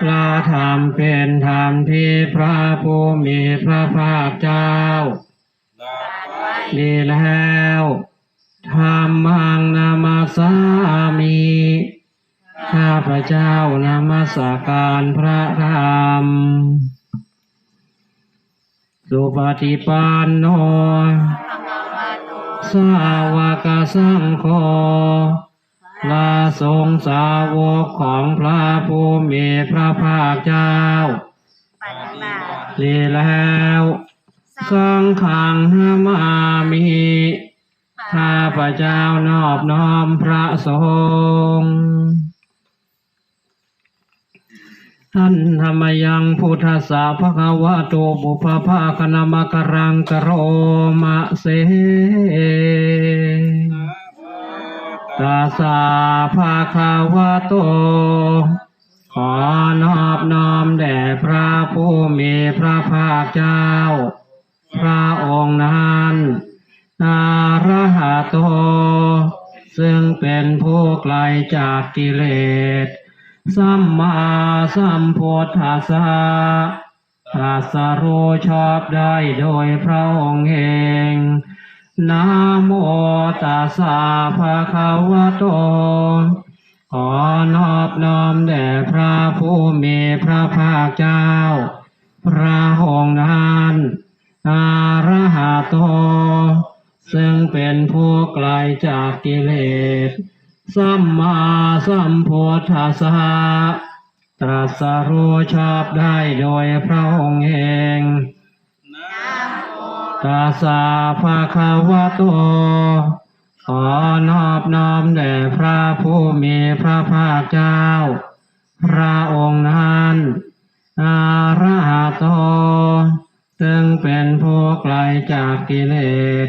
พระธรรมเป็นธรรมที่พระผู้มีพระภาคเจ้าดีแล้วธรรมังนามาสามีข้าพระเจ้านามัสการพระธรรม สุปฏิปันโนสาวกสังโฆ ลาสงฆ์สาวกของพระผู้มีพระภาคเจ้าปฏิบัติดีแล้ว สังขังมามิข้าพระเจ้านอบน้อมพระสงฆ์ท่านธรรมยังพุทธสสาภควะโตบุพภาคณมกรังกโรมะเส ตาสาภาคาวะโต ขอนอบน้อมแด่พระผู้มีพระภาคเจ้า พระองค์นั้นอาระหะโต ซึ่งเป็นผู้ไกลจากกิเลส สัมมาสัมพุทธัสสะตรัสรู้ชอบได้โดยพระองค์เอง นะโมตัสสะภะคะวะโต ขอนอบน้อมแด่พระผู้มีพระภาคเจ้า พระองค์นั้นอาระหะโต ซึ่งเป็นผู้ไกลจากกิเลส สัมมาสัมพุทธัสสะตรัสรู้ชอบได้โดยพระองค์เอง ตัสสะภะคะวะโต ขอนอบน้อมแด่พระผู้มีพระภาคเจ้า พระองค์นั้นอาระหะโตซึ่งเป็นผู้ไกลจากกิเลส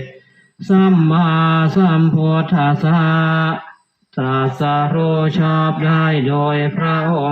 สัมมาสัมพุทธัสสะตรัสรู้ชอบได้โดยพระองค์